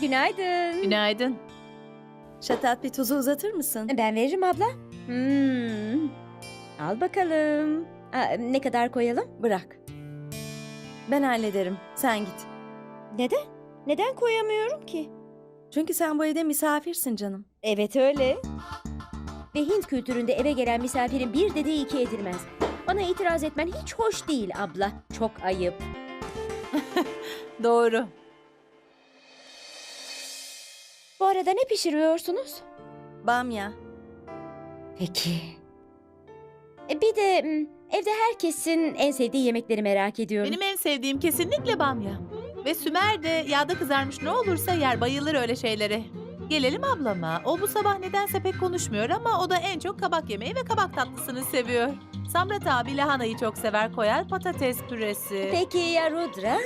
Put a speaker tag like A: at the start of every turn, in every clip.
A: Günaydın.
B: Günaydın.
C: Şatat bir tuzu uzatır mısın?
A: Ben veririm abla. Hmm. Al bakalım. Aa, ne kadar koyalım?
C: Bırak. Ben hallederim. Sen git.
A: Neden? Neden koyamıyorum ki?
C: Çünkü sen bu evde misafirsin canım.
A: Evet öyle. Ve Hint kültüründe eve gelen misafirin bir dediği iki edilmez. Bana itiraz etmen hiç hoş değil abla. Çok ayıp.
B: Doğru.
A: Bu arada ne pişiriyorsunuz?
C: Bamya.
A: Peki. E, Bir de evde herkesin en sevdiği yemekleri merak ediyorum.
B: Benim en sevdiğim kesinlikle bamya. Ve Sümer de yağda kızarmış ne olursa yer bayılır öyle şeylere. Gelelim ablama. O bu sabah nedense pek konuşmuyor ama o da en çok kabak yemeği ve kabak tatlısını seviyor. Samrat abi lahanayı çok sever koyar patates püresi.
A: Peki ya Rudra?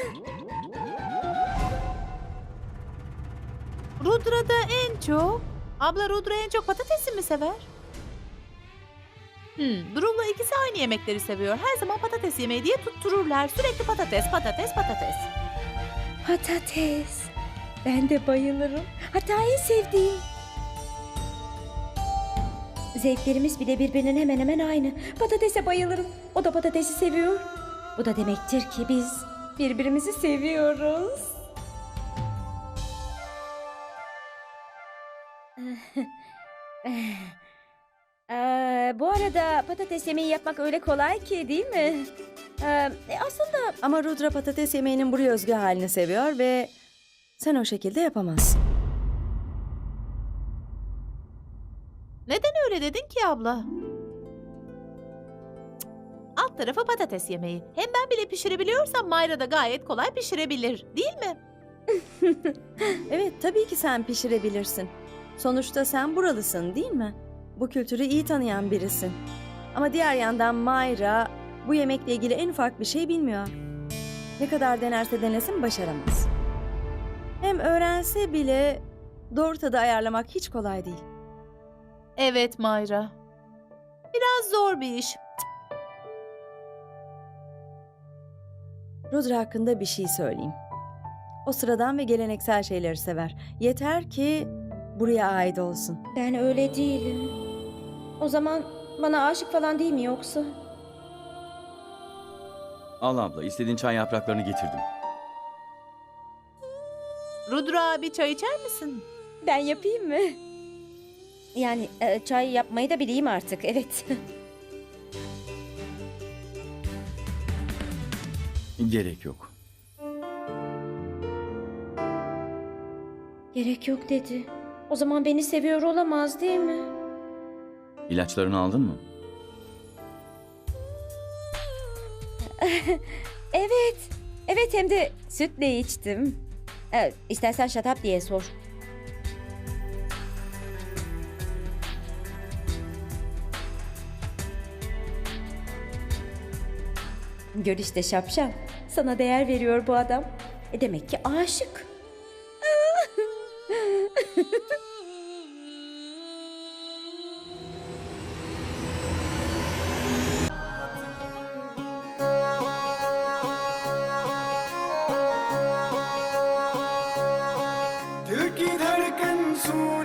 B: Rudra da en çok... Abla Rudra en çok patatesi mi sever? Hmm, Durul'la ikisi aynı yemekleri seviyor. Her zaman patates yemeği diye tuttururlar. Sürekli patates, patates, patates.
A: Patates. Ben de bayılırım. Hatta en sevdiğim. Zevklerimiz bile birbirinin hemen hemen aynı. Patatese bayılırım. O da patatesi seviyor. Bu da demektir ki biz birbirimizi seviyoruz. Ee, bu arada patates yemeği yapmak öyle kolay ki değil mi? Ee, e, aslında
C: Ama Rudra patates yemeğinin buraya özgü halini seviyor ve sen o şekilde yapamazsın.
B: Neden öyle dedin ki abla? Alt tarafı patates yemeği. Hem ben bile pişirebiliyorsam Mayra da gayet kolay pişirebilir. Değil mi?
C: Evet tabii ki sen pişirebilirsin. Sonuçta sen buralısın değil mi? Bu kültürü iyi tanıyan birisin. Ama diğer yandan Mayra bu yemekle ilgili en ufak bir şey bilmiyor. Ne kadar denerse denesin başaramaz. Hem öğrense bile doğru tadı ayarlamak hiç kolay değil.
B: Evet Mayra. Biraz zor bir iş.
C: Rudra hakkında bir şey söyleyeyim. O sıradan ve geleneksel şeyleri sever. Yeter ki buraya ait olsun.
A: Ben öyle değilim. O zaman bana aşık falan değil mi yoksa?
D: Al abla istediğin çay yapraklarını getirdim.
B: Rudra abi çay içer misin?
A: Ben yapayım mı? Yani e, çay yapmayı da bileyim artık, evet.
D: Gerek yok.
A: Gerek yok dedi. O zaman beni seviyor olamaz değil mi?
D: İlaçlarını aldın mı?
A: Evet. Evet hem de sütle içtim. E, istersen şatap diye sor. Gör işte şapşal. Sana değer veriyor bu adam. E demek ki aşık. soon.